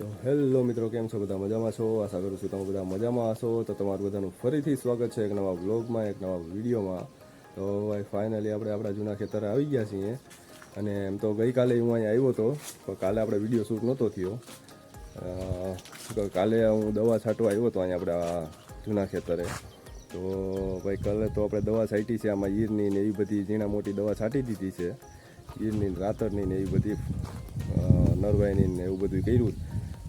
તો હેલો મિત્રો, કેમ છો? બધા મજામાં છો? આશા કરું છું તમે બધા મજામાં હશો. તો તમારું બધાનું ફરીથી સ્વાગત છે એક નવા બ્લોગમાં એક નવા વિડીયોમાં. તો ભાઈ ફાઇનલી આપણે આપણા જૂના ખેતરે આવી ગયા છીએ. અને એમ તો ગઈકાલે હું અહીંયા આવ્યો હતો, પણ કાલે આપણે વીડિયો શૂટ નહોતો થયો. કાલે હું દવા છાંટવા આવ્યો હતો અહીંયા આપણા જૂના ખેતરે. તો ભાઈ, કાલે તો આપણે દવા છાંટી છે, આમાં ઈરની ને એવી બધી ઝીણા મોટી દવા છાંટી દીધી છે. ઈરની રાતરની ને એવી બધી નરવાઈની ને એવું બધું કર્યું.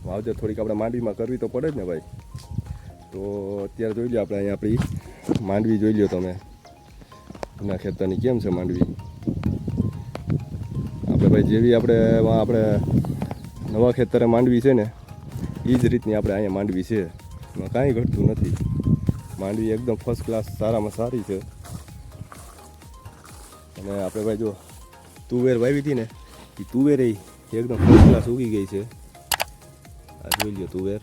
વાવજર થોડીક આપણે માંડવીમાં કરવી તો પડે જ ને ભાઈ. તો અત્યારે જોઈ લો આપણે અહીંયા આપણી માંડવી જોઈ લો તમે. એના ખેતરની કેમ છે માંડવી? આપણે ભાઈ જેવી આપણે આપણે નવા ખેતરે માંડવી છે ને એ જ રીતની આપણે અહીંયા માંડવી છે. એમાં કાંઈ ઘટતું નથી. માંડવી એકદમ ફર્સ્ટ ક્લાસ સારામાં સારી છે. અને આપણે ભાઈ જો તુવેર વાવી હતી ને એ તુવેર એ એકદમ ફર્સ્ટ ક્લાસ ઉગી ગઈ છે. આ જોઈ લ્યો તુવેર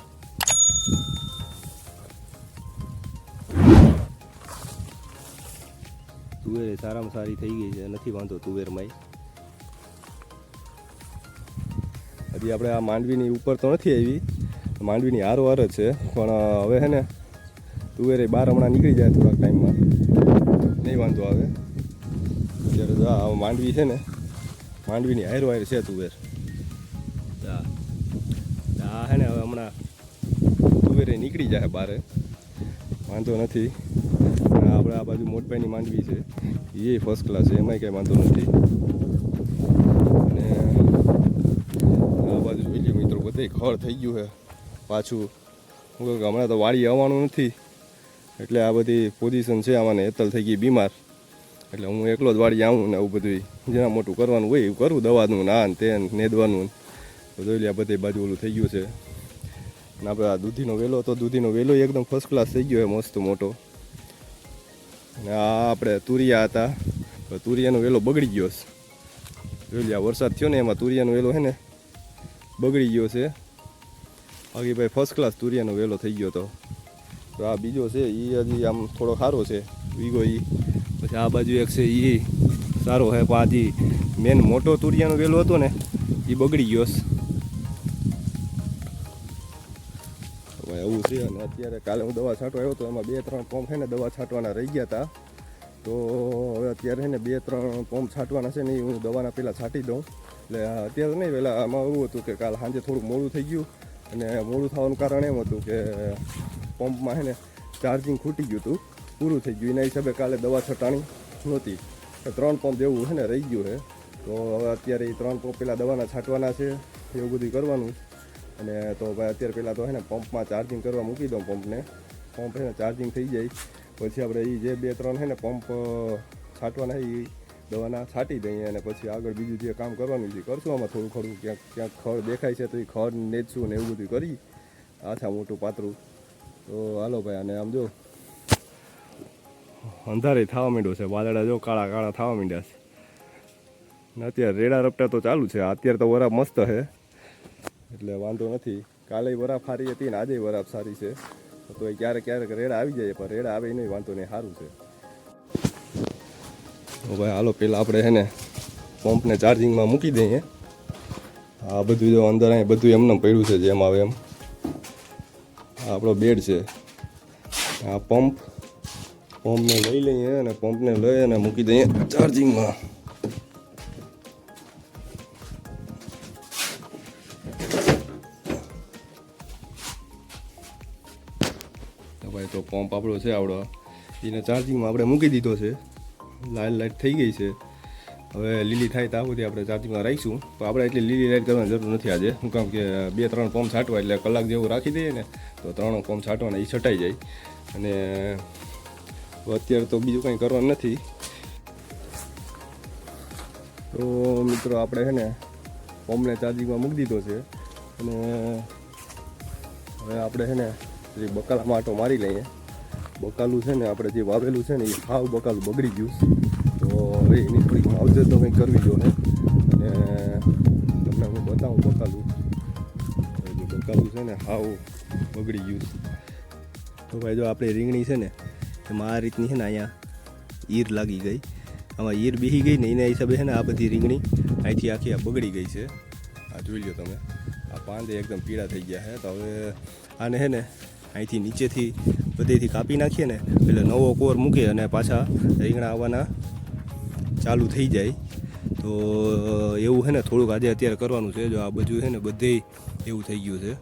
તુવેર સારામાં સારી થઈ ગઈ છે નથી વાંધો તુવેરમાં હજી આપણે આ માંડવીની ઉપર તો નથી આવી માંડવીની હારો હાર જ છે પણ હવે છે ને તુવેર બાર હમણાં નીકળી જાય થોડાક ટાઈમમાં નહીં વાંધો આવે અત્યારે માંડવી છે ને માંડવીની હારો હાર છે તુવેર આ હે ને હવે હમણાં તુવેરે નીકળી જાય બહાર વાંધો નથી. આપણે આ બાજુ મોટભાઈની માંડવી છે. એ ફર્સ્ટ ક્લાસ છે, એમાંય કંઈ વાંધો નથી. અને આ બાજુ જોઈ લો મિત્રો, બધે ખડ થઈ ગયું છે પાછું. હું કહું હમણાં તો વાડી આવવાનું નથી. એટલે આ બધી પોઝિશન છે આમાં હેતલ થઈ ગઈ બીમાર. એટલે હું એકલો જ વાડી આવું ને આવું બધું જેના મોટું કરવાનું હોય એવું કરું, દવાનું ને આ ને તે નેદવાનું. તો જોઈ બધે બાજુ ઓલું થઈ ગયું છે. અને આપણે આ દૂધીનો વેલો હતો, દૂધીનો વેલો એકદમ ફર્સ્ટ ક્લાસ થઈ ગયો છે, મસ્ત મોટો. અને આ આપણે તુરિયા હતા. તુરિયાનો વેલો બગડી ગયો છે. જોઈ આ વરસાદ થયો ને એમાં તુરિયાનો વેલો છે ને બગડી ગયો છે. બાકી ભાઈ ફર્સ્ટ ક્લાસ તુરિયાનો વેલો થઈ ગયો તો તો આ બીજો છે એ હજી આમ થોડો સારો છે, વીગો એ પછી આ બાજુ એક છે એ સારો છે, પણ આ જે મેન મોટો તુરિયાનો વેલો હતો ને એ બગડી ગયો છે. એવું છે અને અત્યારે કાલે હું દવા છાંટવા આવ્યો તો એમાં બે ત્રણ પંપ છે ને દવા છાંટવાના રહી ગયા હતા તો હવે અત્યારે છે ને બે ત્રણ પંપ છાંટવાના છે ને એ હું દવાના પહેલાં છાંટી દઉં. એટલે અત્યારે નહીં પહેલાં આમાં એવું હતું કે કાલ સાંજે થોડું મોડું થઈ ગયું અને મોડું થવાનું કારણ એમ હતું કે પંપમાં છે ને ચાર્જિંગ ખૂટી ગયું હતું, પૂરું થઈ ગયું. એના હિસાબે કાલે દવા છટાણી નહોતી. ત્રણ પંપ જેવું છે ને રહી ગયું છે. તો હવે અત્યારે એ ત્રણ પંપ પહેલાં દવાના છાંટવાના છે, એવું બધું કરવાનું. અને તો ભાઈ અત્યારે પહેલાં તો હે ને પંપમાં ચાર્જિંગ કરવા મૂકી દઉં પંપને. પંપ હે ને ચાર્જિંગ થઈ જાય. પછી આપણે એ જે બે ત્રણ હે ને પંપ છાંટવાના એ દવાના છાંટી દઈએ અને પછી આગળ બીજું જે કામ કરવાનું છે કરશું આમાં થોડું ખરું ક્યાંક ક્યાંક ખડ દેખાય છે તો એ ખડ નેચશું ને એવું બધું કરી. આછા મોટું પાતળું. તો હાલો ભાઈ, અને આમ જો અંધારે થવા માંડ્યો છે. વાદળા જો કાળા કાળા થવા માંડ્યા છે. ને અત્યારે રેડા રપટા તો ચાલુ છે. અત્યારે તો વરા મસ્ત છે. એટલે વાંધો નથી. કાલે વરાપ સારી હતી ને આજે વરાપ સારી છે. તો એ ક્યારેક ક્યારેક રેડા આવી જાય, પણ રેડા આવે નહીં વાંધો નહીં, સારું છે. ભાઈ હાલો પહેલાં આપણે છે ને પંપને ચાર્જિંગમાં મૂકી દઈએ. આ બધું જો અંદર અહીં બધું એમને પડ્યું છે, જેમ આવે એમ. આપણો બેડ છે. આ પંપ. પંપને લઈ લઈએ અને પંપને લઈ અને મૂકી દઈએ ચાર્જિંગમાં. તો પંપ આપણો છે આવડો. એને ચાર્જિંગમાં આપણે મૂકી દીધો છે. લાલ લાઇટ થઈ ગઈ છે. હવે લીલી થાય ત્યાં સુધી આપણે ચાર્જિંગમાં રાખીશું. તો આપણે એટલી લીલી લાઇટ કરવાની જરૂર નથી આજે. હું કામ કે બે ત્રણ પંપ છાંટવા એટલે કલાક જેવું રાખી દઈએ ને, તો ત્રણ પંપ છાંટવાના એ છટાઈ જાય. અને અત્યારે તો બીજું કંઈ કરવાનું નથી. તો મિત્રો આપણે છે ને પંપને ચાર્જિંગમાં મૂકી દીધો છે. અને હવે આપણે છે ને જે બકાલામાં આટો મારી લઈએ. બકાલું છે ને આપણે જે વાવેલું છે ને એ સાવ બકાલું બગડી ગયું તો હવે એની થોડીક માવજત તો કંઈક કરવી જોઈએ. અને તમને હું બતાવું બકાલું. બકાલું છે ને સાવ બગડી ગયું તો ભાઈ જો આપણે રીંગણી છે ને, એમાં આ રીતની છે ને અહીંયા ઈર લાગી ગઈ. આમાં ઈર બેસી ગઈ ને એના હિસાબે છે ને આ બધી રીંગણી અહીંથી આખી આ બગડી ગઈ છે. આ જોઈ લો તમે. આ પાંદે એકદમ પીળા થઈ ગયા છે. તો હવે આને છે ને અહીંથી નીચેથી બધેથી કાપી નાખીએ ને, એટલે નવો કોર મૂકે અને પાછા રીંગણા આવવાના ચાલુ થઈ જાય. તો એવું છે ને, થોડુંક આજે અત્યારે કરવાનું છે. જો આ બધું છે ને, બધે એવું થઈ ગયું છે.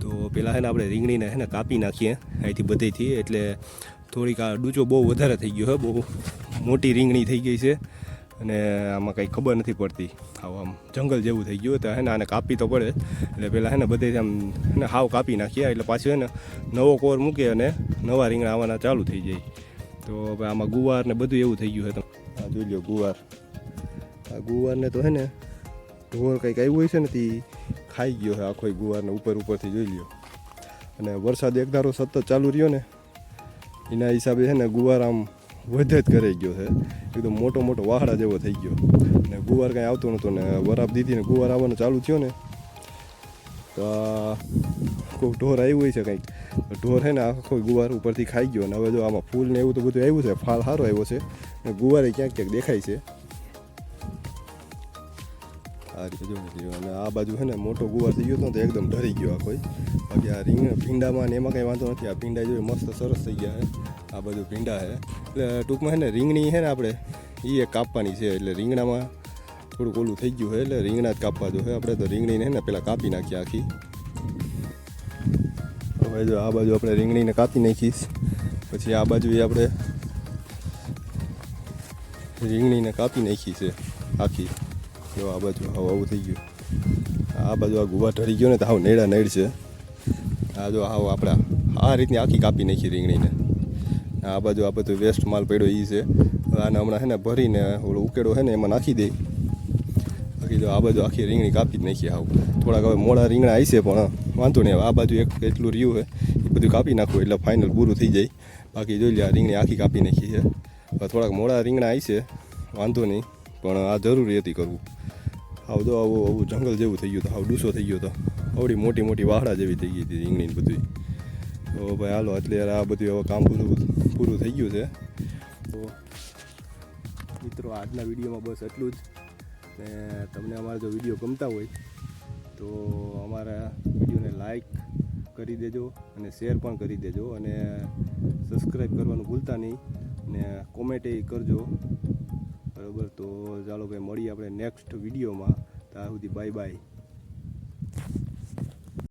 તો પહેલાં છે ને, આપણે રીંગણીને છે ને, કાપી નાખીએ અહીંથી બધેથી. એટલે થોડીક આ ડૂચો બહુ વધારે થઈ ગયો છે. બહુ મોટી રીંગણી થઈ ગઈ છે. અને આમાં કંઈ ખબર નથી પડતી. આવું આમ જંગલ જેવું થઈ ગયું તો હે ને આને કાપી તો પડે. એટલે પહેલાં હે ને બધે આમ હે ને હાવ કાપી નાખીએ એટલે પાછું હે ને નવો કોર મૂકે અને નવા રીંગણા આવવાના ચાલુ થઈ જાય. તો હવે આમાં ગુવાર ને બધું એવું થઈ ગયું હતું આ જોઈ લો ગુવાર. આ ગુવારને તો હે ને ઢોર કંઈક આવ્યું હોય છે ને તે ખાઈ ગયો છે આખો ગુવારને ઉપર ઉપરથી જોઈ લ્યો. અને વરસાદ એકધારો સતત ચાલુ રહ્યો ને, એના હિસાબે છે ને ગુવાર આમ વધે જ કરી ગયો છે. એકદમ મોટો મોટો વાહડા જેવો થઈ ગયો. ને ગુવાર કાંઈ આવતો નહોતો ને વરાપ દીધી ને ગુવાર આવવાનું ચાલુ થયો ને, તો કોઈ ઢોર આવ્યું હોય છે કંઈક. ઢોર છે ને આખો ગુવાર ઉપરથી ખાઈ ગયો ને હવે જો આમાં ફૂલ ને એવું તો બધું આવ્યું છે, ફાલ સારો આવ્યો છે. ને ગુવારે ક્યાંક ક્યાંક દેખાય છે. આ રીતે અને આ બાજુ છે ને મોટો ગુવાર થઈ ગયો હતો તો એકદમ ઢરી ગયો આ કોઈ. બાકી આ રીંગ, ભીંડામાં ને એમાં કંઈ વાંધો નથી. આ ભીંડા જોઈએ મસ્ત સરસ થઈ ગયા છે આ બધું ભીંડા છે એટલે ટૂંકમાં છે ને રીંગણી છે ને આપણે એ એક કાપવાની છે. એટલે રીંગણામાં થોડુંક ઓલું થઈ ગયું છે એટલે રીંગણા જ કાપવા જો છે આપણે તો રીંગણીને છે ને પહેલાં કાપી નાખીએ આખી. હવે જો આ બાજુ આપણે રીંગણીને કાપી નાખીશ. પછી આ બાજુ આપણે રીંગણીને કાપી નાખી છે આખી. જો આ બાજુ આવું આવું થઈ ગયું. આ બાજુ આ ગુવા ઢળી ગયો ને તો આવું નેડા નેડ છે. આ જો આવો આપણા આ રીતની આખી કાપી નાખી રીંગણીને. આ બાજુ આ બધું વેસ્ટ માલ પડ્યો એ છે. આને હમણાં છે ને ભરીને ઓલો ઉકેડો છે ને એમાં નાખી દે. બાકી જો આ બાજુ આખી રીંગણી કાપી જ નાખી આવું થોડાક હવે મોડા રીંગણા આવી છે પણ વાંધો નહીં આ બાજુ એક એટલું રહ્યું હોય એ બધું કાપી નાખવું એટલે ફાઇનલ પૂરું થઈ જાય. બાકી જોઈ લે આ રીંગણી આખી કાપી નાખી છે. થોડાક મોડા રીંગણા આવી છે, વાંધો નહીં, પણ આ જરૂરી હતી કરવું. હાવ તો આવું આવું જંગલ જેવું થઈ ગયું હતું આવું ડૂસો થઈ ગયો તો. આવડી મોટી મોટી વાહડા જેવી થઈ ગઈ હતી રીંગણી બધી તો ભાઈ હાલો અત્યારે આ બધું હવે કામ પૂરું પૂરું થઈ ગયું છે. તો મિત્રો, આજના વિડીયોમાં બસ એટલું જ. ને તમને અમારા જો વીડિયો ગમતા હોય, તો અમારા વિડીયોને લાઈક કરી દેજો અને શેર પણ કરી દેજો. અને સબસ્ક્રાઈબ કરવાનું ભૂલતા નહીં. ને કોમેન્ટ એ કરજો. બરાબર? તો ચાલો ભાઈ મળીએ આપણે નેક્સ્ટ વિડીયોમાં. ત્યાં સુધી બાય બાય